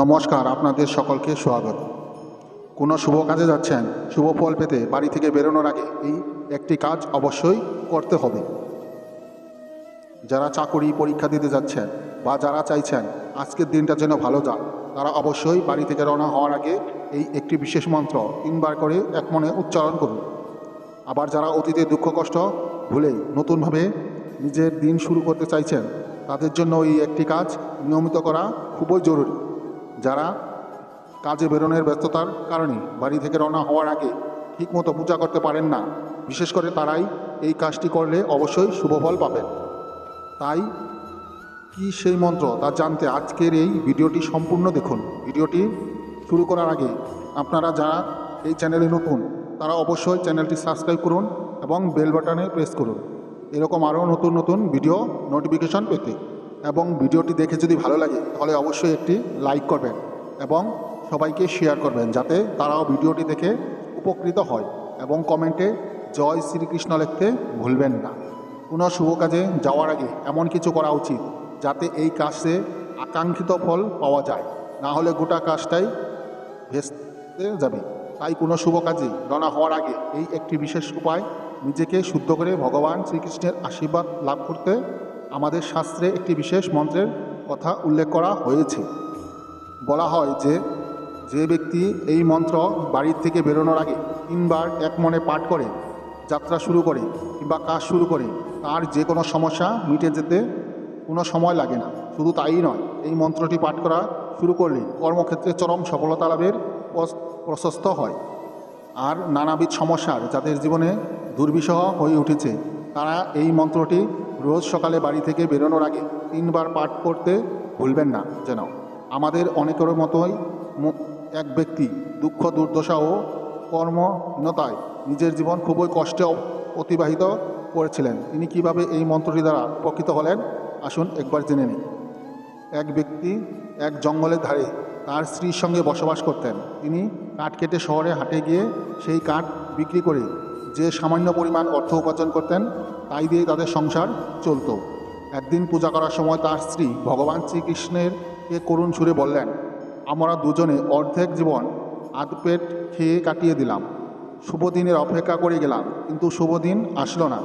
নমস্কার, আপনাদের সকলকে স্বাগত। কোনো শুভ কাজে যাচ্ছেন, শুভ ফল পেতে বাড়ি থেকে বেরোনোর আগে এই একটি কাজ অবশ্যই করতে হবে। যারা চাকরি, পরীক্ষা দিতে যাচ্ছেন বা যারা চাইছেন আজকের দিনটা যেন ভালো যাক, তারা অবশ্যই বাড়ি থেকে রওনা হওয়ার আগে এই একটি বিশেষ মন্ত্র তিনবার করে এক মনে উচ্চারণ করুন। আবার যারা অতীতে দুঃখ, কষ্ট ভুলেই নতুনভাবে নিজের দিন শুরু করতে চাইছেন, তাদের জন্য এই একটি কাজ নিয়মিত করা খুবই জরুরি। যারা কাজে বেরোনোর ব্যস্ততার কারণে বাড়ি থেকে রওনা হওয়ার আগে ঠিকমতো পূজা করতে পারেন না, বিশেষ করে তারাই এই কাজটি করলে অবশ্যই শুভ ফল পাবেন। তাই কি সেই মন্ত্র তা জানতে আজকের এই ভিডিওটি সম্পূর্ণ দেখুন। ভিডিওটি শুরু করার আগে আপনারা যারা এই চ্যানেলে নতুন, তারা অবশ্যই চ্যানেলটি সাবস্ক্রাইব করুন এবং বেল বাটনে প্রেস করুন। এরকম আরও নতুন নতুন ভিডিও নোটিফিকেশন পেতে। এবং ভিডিওটি দেখে যদি ভালো লাগে, তাহলে অবশ্যই একটি লাইক করবেন এবং সবাইকে শেয়ার করবেন যাতে তারাও ভিডিওটি দেখে উপকৃত হয় এবং কমেন্টে জয় শ্রীকৃষ্ণ লিখতে ভুলবেন না। কোনো শুভ কাজে যাওয়ার আগে এমন কিছু করা উচিত যাতে এই কাজে আকাঙ্ক্ষিত ফল পাওয়া যায়। না হলে গোটা কাজটাই ভেস্তে যাবে। তাই কোনো শুভ কাজে রওনা হওয়ার আগে এই একটি বিশেষ উপায় নিজেকে শুদ্ধ করে ভগবান শ্রীকৃষ্ণের আশীর্বাদ লাভ করতে আমাদের শাস্ত্রে একটি বিশেষ মন্ত্রের কথা উল্লেখ করা হয়েছে। বলা হয় যে যে ব্যক্তি এই মন্ত্র বাড়ির থেকে বেরোনোর আগে তিনবার এক মনে পাঠ করে, যাত্রা শুরু করে কিংবা কাজ শুরু করে, তার যে কোনো সমস্যা মিটে যেতে কোনো সময় লাগে না। শুধু তাই নয়, এই মন্ত্রটি পাঠ করা শুরু করলে কর্মক্ষেত্রে চরম সফলতা লাভের প্রশস্ত হয়। আর নানাবিধ সমস্যার যাদের জীবনে দুর্বিষহ হয়ে উঠেছে, তারা এই মন্ত্রটি রোজ সকালে বাড়ি থেকে বেরোনোর আগে তিনবার পাঠ করতে ভুলবেন না যেন আমাদের অনেকের মতোই এক ব্যক্তি দুঃখ, দুর্দশা ও কর্মহীনতায় নিজের জীবন খুবই কষ্টে অতিবাহিত করেছিলেন। তিনি কীভাবে এই মন্ত্রটি দ্বারা উপকৃত হলেন? আসুন একবার জেনে নিই। এক ব্যক্তি এক জঙ্গলের ধারে তার স্ত্রীর সঙ্গে বসবাস করতেন। তিনি কাঠ কেটে শহরে হাটে গিয়ে সেই কাঠ বিক্রি করে যে সামান্য পরিমাণ অর্থ উপার্জন করতেন, তাই দিয়ে তাদের সংসার চলতো। একদিন পূজা করার সময় তার স্ত্রী ভগবান শ্রীকৃষ্ণের কে করুণ সুরে বললেন, আমরা দুজনে অর্ধেক জীবন আধ পেট খেয়ে কাটিয়ে দিলাম। শুভ দিনের অপেক্ষা করে গেলাম, কিন্তু শুভ দিন আসলো না।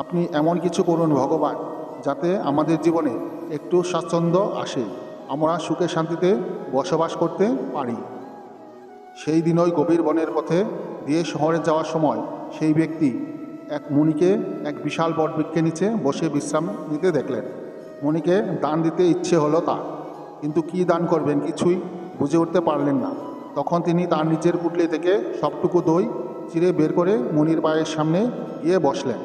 আপনি এমন কিছু করুন ভগবান, যাতে আমাদের জীবনে একটু স্বাচ্ছন্দ্য আসে। আমরা সুখে শান্তিতে বসবাস করতে পারি। সেই দিনই গভীর বনের পথে দিয়ে শহরে যাওয়ার সময় সেই ব্যক্তি এক মুনিকে, এক বিশাল বটবৃক্ষের নিচে বসে বিশ্রাম নিতে দেখলেন। মুনিকে দান দিতে ইচ্ছে হলো তার। কিন্তু কি দান করবেন কিছুই বুঝে উঠতে পারলেন না। তখন তিনি তার নিজের পুটলি থেকে সবটুকু দই চিরে বের করে মুনির পায়ের সামনে গিয়ে বসলেন।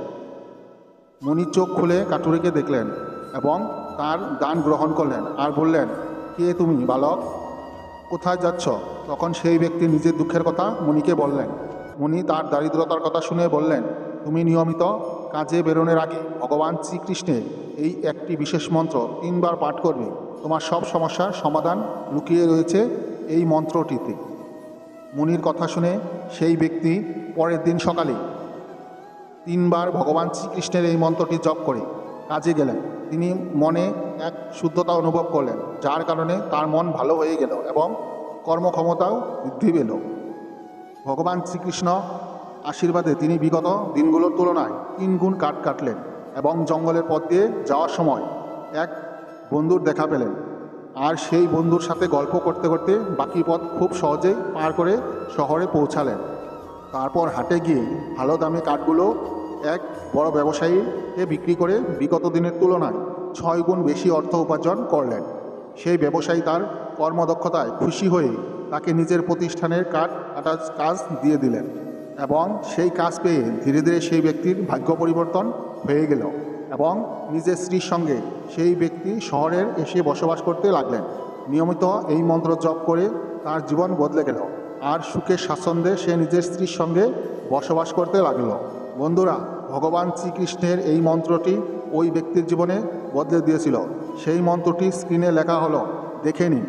মুনি চোখ খুলে কাটুরিকে দেখলেন এবং তার দান গ্রহণ করলেন আর বললেন, কে তুমি, বালক? কোথায় যাচ্ছ? তখন সেই ব্যক্তি নিজের দুঃখের কথা মুনিকে বললেন। মুনি তার দারিদ্রতার কথা শুনে বললেন, তুমি নিয়মিত কাজে বেরোনোর আগে ভগবান শ্রীকৃষ্ণের এই একটি বিশেষ মন্ত্র তিনবার পাঠ করবে। তোমার সব সমস্যার সমাধান লুকিয়ে রয়েছে এই মন্ত্রটিতে। মুনির কথা শুনে সেই ব্যক্তি পরের দিন সকালে তিনবার ভগবান শ্রীকৃষ্ণের এই মন্ত্রটি জপ করে কাজে গেলেন। তিনি মনে এক শুদ্ধতা অনুভব করলেন, যার কারণে তার মন ভালো হয়ে গেল এবং কর্মক্ষমতাও বৃদ্ধি পেল। ভগবান শ্রীকৃষ্ণ আশীর্বাদে তিনি বিগত দিনগুলোর তুলনায় তিন গুণ কাঠ কাটলেন এবং জঙ্গলের পথ দিয়ে যাওয়ার সময় এক বন্ধুর দেখা পেলেন। আর সেই বন্ধুর সাথে গল্প করতে করতে বাকি পথ খুব সহজেই পার করে শহরে পৌঁছালেন। তারপর হাটে গিয়ে ভালো দামে কাঠগুলো এক বড় ব্যবসায়ীকে বিক্রি করে বিগত দিনের তুলনায় ছয় গুণ বেশি অর্থ উপার্জন করলেন। সেই ব্যবসায়ী তার কর্মদক্ষতায় খুশি হয়ে তাকে নিজের প্রতিষ্ঠানের কাঠ কাটার কাজ দিয়ে দিলেন এবং সেই কাজ পেয়ে ধীরে ধীরে সেই ব্যক্তির ভাগ্য পরিবর্তন হয়ে গেল এবং নিজের স্ত্রীর সঙ্গে সেই ব্যক্তি শহরের এসে বসবাস করতে লাগলেন। নিয়মিত এই মন্ত্র জপ করে তার জীবন বদলে গেল আর সুখে স্বাচ্ছন্দ্যে সে নিজের স্ত্রীর সঙ্গে বসবাস করতে লাগল। বন্ধুরা, ভগবান শ্রীকৃষ্ণের এই মন্ত্রটি ওই ব্যক্তির জীবনে বদলে দিয়েছিল। সেই মন্ত্রটি স্ক্রিনে লেখা হলো, দেখে নিন।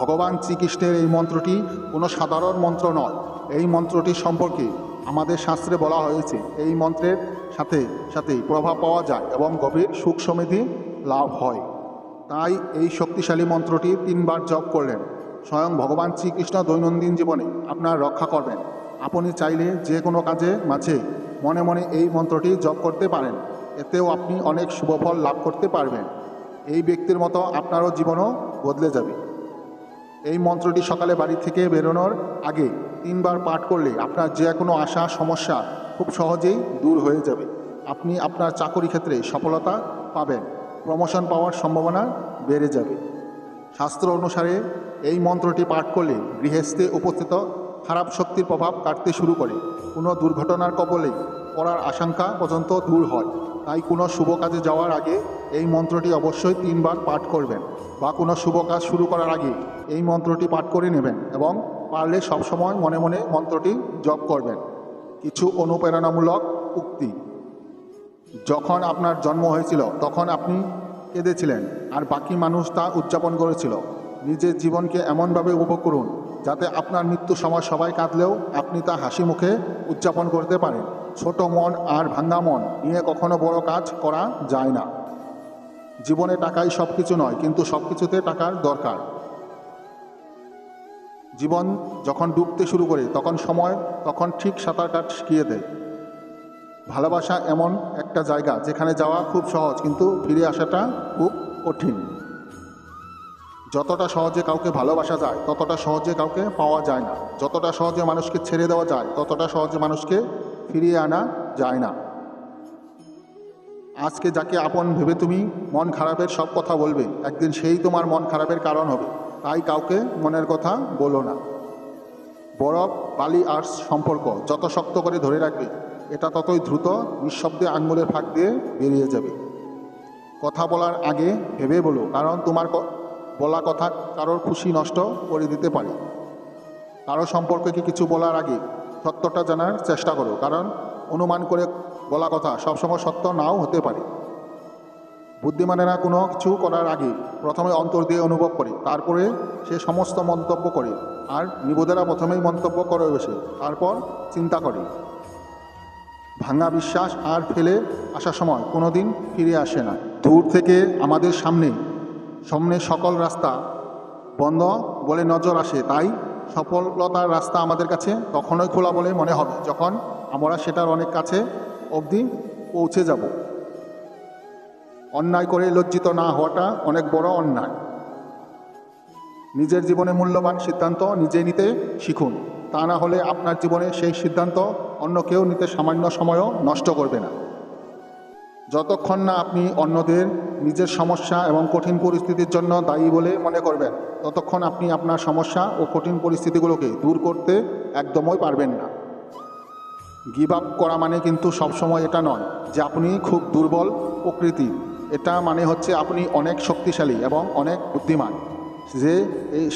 ভগবান শ্রীকৃষ্ণের এই মন্ত্রটি কোনো সাধারণ মন্ত্র নয়। এই মন্ত্রটি সম্পর্কে আমাদের শাস্ত্রে বলা হয়েছে। এই মন্ত্রের সাথে সাথেই প্রভাব পাওয়া যায় এবং গভীর সুখ সমৃদ্ধি লাভ হয়। তাই এই শক্তিশালী মন্ত্রটি তিনবার জপ করলেন। স্বয়ং ভগবান শ্রীকৃষ্ণ দৈনন্দিন জীবনে আপনার রক্ষা করবেন। আপনি চাইলে যে কোনো কাজে মাঝে মনে মনে এই মন্ত্রটি জপ করতে পারেন। এতেও আপনি অনেক শুভফল লাভ করতে পারবেন। এই ব্যক্তির মতো আপনারও জীবনও বদলে যাবে। এই মন্ত্রটি সকালে বাড়ি থেকে বেরোনোর আগে তিনবার পাঠ করলে আপনার যে কোনো আশা, সমস্যা খুব সহজেই দূর হয়ে যাবে। আপনি আপনার চাকরি ক্ষেত্রে সফলতা পাবেন। প্রমোশন পাওয়ার সম্ভাবনা বেড়ে যাবে। শাস্ত্র অনুসারে এই মন্ত্রটি পাঠ করলে গৃহস্থে উপস্থিত খারাপ শক্তির প্রভাব কাটতে শুরু করে। কোনো দুর্ঘটনার কবলে পড়ার আশঙ্কা পর্যন্ত দূর হয়। তাই কোনো শুভ কাজে যাওয়ার আগে এই মন্ত্রটি অবশ্যই তিনবার পাঠ করবেন বা কোনো শুভ কাজ শুরু করার আগে এই মন্ত্রটি পাঠ করে নেবেন এবং পারলে সবসময় মনে মনে মন্ত্রটি জপ করবেন। কিছু অনুপ্রেরণামূলক উক্তি। যখন আপনার জন্ম হয়েছিল, তখন আপনি কেঁদেছিলেন আর বাকি মানুষ তা উদযাপন করেছিল। নিজের জীবনকে এমনভাবে উপভোগ করুন যাতে আপনার মৃত্যুর সময় সবাই কাঁদলেও আপনি তা হাসি মুখে উদযাপন করতে পারেন। ছোট মন আর ভাঙ্গা মন নিয়ে কখনো বড় কাজ করা যায় না। জীবনে টাকাই সব কিছু নয়, কিন্তু সব কিছুতে টাকার দরকার। জীবন যখন ডুবতে শুরু করে, তখন সময়, তখন ঠিক সাঁতার কাট শিখিয়ে দেয়। ভালোবাসা এমন একটা জায়গা যেখানে যাওয়া খুব সহজ, কিন্তু ফিরে আসাটা খুব কঠিন। যতটা সহজে কাউকে ভালোবাসা যায়, ততটা সহজে কাউকে পাওয়া যায় না। যতটা সহজে মানুষকে ছেড়ে দেওয়া যায়, ততটা সহজে মানুষকে ফিরিয়ে আনা যায় না। আজকে যাকে আপন ভেবে তুমি মন খারাপের সব কথা বলবে, একদিন সেই তোমার মন খারাপের কারণ হবে। তাই কাউকে মনের কথা বলো না। বরফ, বালি আর সম্পর্ক যত শক্ত করে ধরে রাখবে, এটা ততই দ্রুত নিঃশব্দে আঙ্গুলের ফাঁক দিয়ে বেরিয়ে যাবে। কথা বলার আগে ভেবে বলো, কারণ তোমার বলা কথা কারোর খুশি নষ্ট করে দিতে পারে। কারও সম্পর্কে কিছু বলার আগে সত্যটা জানার চেষ্টা করো, কারণ অনুমান করে বলা কথা সবসময় সত্য নাও হতে পারে। বুদ্ধিমানেরা কোনো কিছু করার আগে প্রথমে অন্তর দিয়ে অনুভব করে, তারপরে সে সমস্ত মন্তব্য করে, আর নিবোধেরা প্রথমেই মন্তব্য করে বসে, তারপর চিন্তা করে। ভাঙা বিশ্বাস আর ফেলে আসার সময় কোনো দিন ফিরে আসে না। দূর থেকে আমাদের সামনে সামনে সকল রাস্তা বন্ধ বলে নজর আসে, তাই সফলতার রাস্তা আমাদের কাছে তখনই খোলা বলে মনে হবে যখন আমরা সেটার অনেক কাছে অবধি পৌঁছে যাব। অন্যায় করে লজ্জিত না হওয়াটা অনেক বড় অন্যায়। নিজের জীবনে মূল্যবান সিদ্ধান্ত নিজে নিতে শিখুন, তা না হলে আপনার জীবনে সেই সিদ্ধান্ত অন্য কেউ নিতে সামান্য সময়ও নষ্ট করবে না। যতক্ষণ না আপনি অন্যদের নিজের সমস্যা এবং কঠিন পরিস্থিতির জন্য দায়ী বলে মনে করবেন, ততক্ষণ আপনি আপনার সমস্যা ও কঠিন পরিস্থিতিগুলোকে দূর করতে একদমই পারবেন না। গিভ আপ করা মানে কিন্তু সবসময় এটা নয় যে আপনি খুব দুর্বল প্রকৃতি। এটা মানে হচ্ছে আপনি অনেক শক্তিশালী এবং অনেক বুদ্ধিমান, যে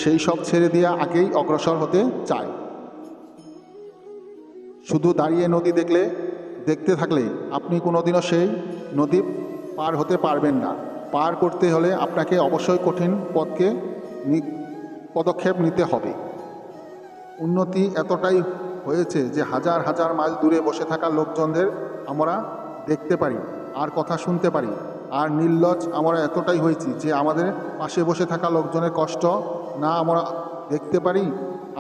সেই সব ছেড়ে দিয়ে আগেই অগ্রসর হতে চায়। শুধু দাঁড়িয়ে নদী দেখলে দেখতে থাকলে আপনি কোনোদিনও সেই নদী পার হতে পারবেন না। পার করতে হলে আপনাকে অবশ্যই কঠিন পথকে পদক্ষেপ নিতে হবে। উন্নতি এতটাই হয়েছে যে হাজার হাজার মাইল দূরে বসে থাকা লোকজনদের আমরা দেখতে পারি, আর কথা শুনতে পারি। আর নির্লজ আমরা এতটাই হয়েছি যে আমাদের পাশে বসে থাকা লোকজনের কষ্ট না আমরা দেখতে পারি,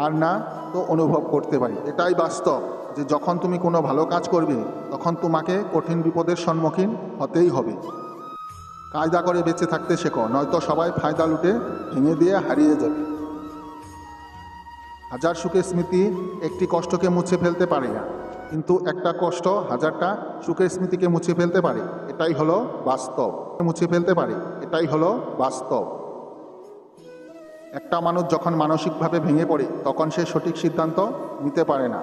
আর না তো অনুভব করতে পারি। এটাই বাস্তব। যে যখন তুমি কোনো ভালো কাজ করবে, তখন তোমাকে কঠিন বিপদের সম্মুখীন হতেই হবে। কায়দা করে বেঁচে থাকতে শেখো, নয়তো সবাই ফায়দা লুটে ভেঙে দিয়ে হারিয়ে যাবে। হাজার সুখের স্মৃতি একটি কষ্টকে মুছে ফেলতে পারে না, কিন্তু একটা কষ্ট হাজারটা সুখের স্মৃতিকে মুছে ফেলতে পারে। এটাই হলো বাস্তব। মুছে ফেলতে পারে, এটাই হলো বাস্তব। একটা মানুষ যখন মানসিকভাবে ভেঙে পড়ে, তখন সে সঠিক সিদ্ধান্ত নিতে পারে না।